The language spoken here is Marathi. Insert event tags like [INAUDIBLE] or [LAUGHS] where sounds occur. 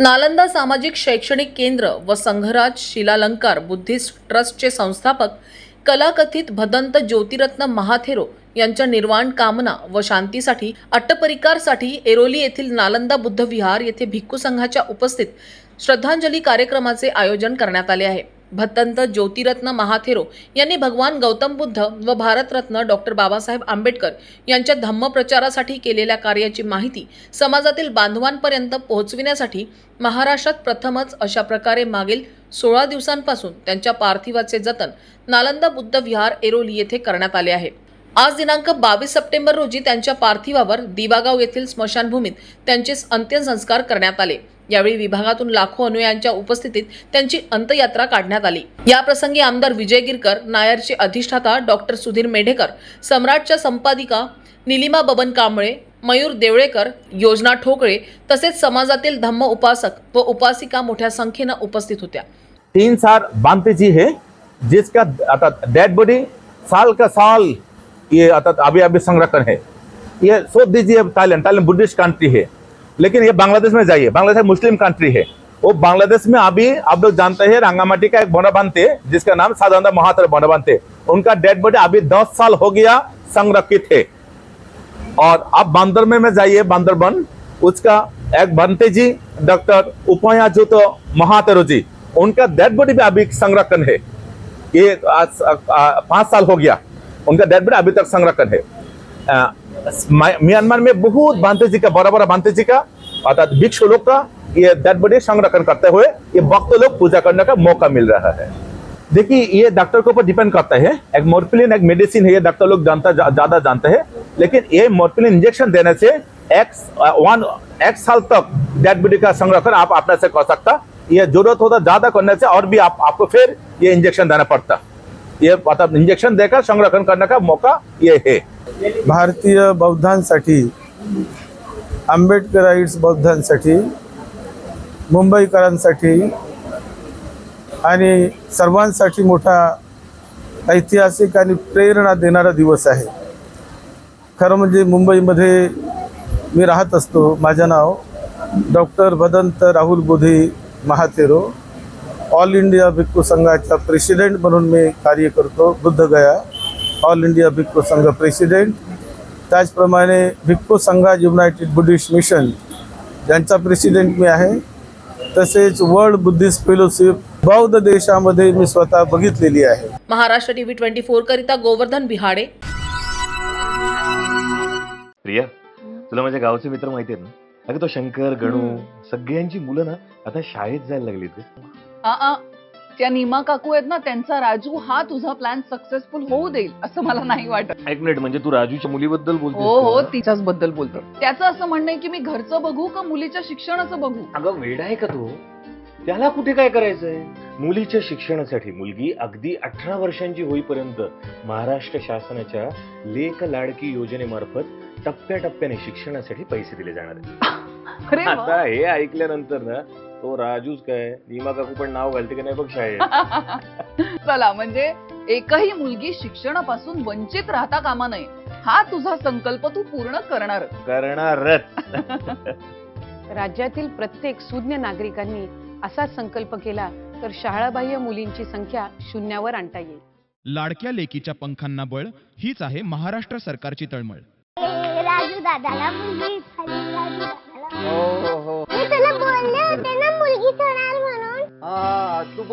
नालंदा सामाजिक शैक्षणिक केंद्र व संघराज शिलालंकार बुद्धिस्ट ट्रस्टचे संस्थापक कलाकथित भदंत ज्योतिरत्न महाथेरो यांच्या निर्वाण कामना व शांतीसाठी अट्टपरिकारसाठी एरोली येथील नालंदा बुद्ध विहार येथे भिक्खू संघाच्या उपस्थित श्रद्धांजली कार्यक्रमाचे आयोजन करण्यात आले आहे. भत्तंत ज्योतिरत्न महाथेरो यांनी भगवान गौतम बुद्ध व भारतरत्न डॉक्टर बाबासाहेब आंबेडकर यांच्या धम्मप्रचारासाठी केलेल्या कार्याची माहिती समाजातील बांधवांपर्यंत पोहोचविण्यासाठी महाराष्ट्रात प्रथमच अशा प्रकारे मागील सोळा दिवसांपासून त्यांच्या पार्थिवाचे जतन नालंदा बुद्ध विहार एरोली येथे करण्यात आले आहे. आज दिनांक बावीस सप्टेंबर रोजी त्यांच्या पार्थिवावर दिवागाव येथील स्मशानभूमीत त्यांचे अंत्यसंस्कार करण्यात आले. यावेळी विभागातून लाखो अनुयायांच्या उपस्थितीत त्यांची अंत्ययात्रा काढण्यात आली. याप्रसंगी आमदार विजय गिरकर नायरचे अधिष्ठाता डॉक्टर सुधीर मेढेकर सम्राटच्या संपादिका निलिमा बबन कांबळे मयूर देवळेकर योजना ठोकळे तसेच समाजातील धम्म उपासक व उपासिका मोठ्या संख्येनं उपस्थित होत्या. तीन साल बांधते जी है जिसका आता डेड बॉडी साल का साल ये आता अभी अभी संरक्षण है। ये सोच दीजिए थाईलैंड थाईलैंड बुद्धिस्ट कंट्री है। लेकिन ये बांग्लादेश में जाइए। बांग्लादेश मुस्लिम कंट्री है। वो बांग्लादेश में अभी आप लोग जानते हैं, रंगामाटी का एक बोना बांधते जिसका नाम साधारण महातर बोना बांधते उनका डेड बॉडी अभी दस साल हो गया संरक्षित है। और आप बांदरमे में जाइए बांदरबन उसका एक बनते जी डॉक्टर उपया जो तो महातेरो जी उनका डेड बॉडी भी अभी संरक्षण है। ये पाँच साल हो गया। उनका डेड बॉडी अभी तक संरक्षण है। म्यांमार में बहुत बांते जी का बड़ा बड़ा बांते जी का अर्थात भिक्षु लोग का ये डेड बॉडी संरक्षण करते हुए ये भक्त लोग पूजा करने का मौका मिल रहा है देखिए ये डॉक्टर के ऊपर डिपेंड करता है एक मोर्फिलिन एक मेडिसिन है ये डॉक्टर लोग जानता जा- ज्यादा जानते हैं लेकिन ये मोर्फिलिन इंजेक्शन देने से एक वन एक साल तक डेड बॉडी का संरक्षण आप अपने से कर सकता ये जरूरत होता ज्यादा करने से और भी आप आपको फिर ये इंजेक्शन देना पड़ता ये मतलब इंजेक्शन देकर संरक्षण करने का मौका ये है भारतीय बौद्धांसाठी आंबेडकराईट्स बौद्धांसाठी मुंबईकरांसाठी आणि सर्वांसाठी मोठा ऐतिहासिक आणि प्रेरणा देणारा दिवस आहे. खरं म्हणजे मुंबईमध्ये मी राहत असतो. माझं नाव doctor Bhadant Rahul Bodhi Mahathero all India भिक्खू संघाचा प्रेसिडेंट म्हणून मी कार्य करतो बुद्धगया ऑल इंडिया भिक्खू संघ प्रेसिडेंट. त्याचप्रमाणे भिक्खू संघा युनायटेड बुद्धिस्ट मिशन यांचा प्रेसिडेंट मी आहे तसेच वर्ल्ड बुद्धिस्ट फेलोशिप बौद्ध देशामध्ये मी स्वतः बघितलेली आहे. महाराष्ट्र टीव्ही ट्वेंटी फोर करिता गोवर्धन बिहाडे. प्रिया तुला माझ्या गावचे मित्र माहिती आहेत ना? अगं तो शंकर गणू सगळ्यांची मुलं ना आता शाळेत जायला लागली आ, आ, त्या नीमा काकू आहेत ना त्यांचा राजू हा तुझा प्लॅन सक्सेसफुल होऊ देईल असं मला नाही वाटत. एक मिनिट म्हणजे तू राजूच्या मुलीबद्दल बोलतोस हो हो? तिच्याच बद्दल बोलतो. त्याचं असं म्हणणं आहे की मी घरचं बघू का मुलीच्या शिक्षणाचं बघू? अगं वेड आहे का तू? त्याला कुठे काय करायचंय? मुलीच्या शिक्षणासाठी मुलगी अगदी अठरा वर्षांची होईपर्यंत महाराष्ट्र शासनाच्या लेख लाडकी योजनेमार्फत टप्प्याटप्प्याने शिक्षणासाठी पैसे दिले जाणार आहेत. अरे वा. आता हे ऐकल्यानंतर ना तो राजूच काय नीमा काकू पण नाव घालते की नाही बघ शाळेत. [LAUGHS] चला म्हणजे एकही मुलगी शिक्षणापासून वंचित राहता कामा नये. हा तुझा संकल्प तू पूर्ण करणार करणारच. [LAUGHS] राज्यातील प्रत्येक सुज्ञ नागरिकांनी असा संकल्प केला तर शाळाबाह्य मुलींची संख्या शून्यावर आणता येईल. लाडक्या लेकीच्या पंखांना बळ हीच आहे महाराष्ट्र सरकारची तळमळ. राजू दादाला मुलगी.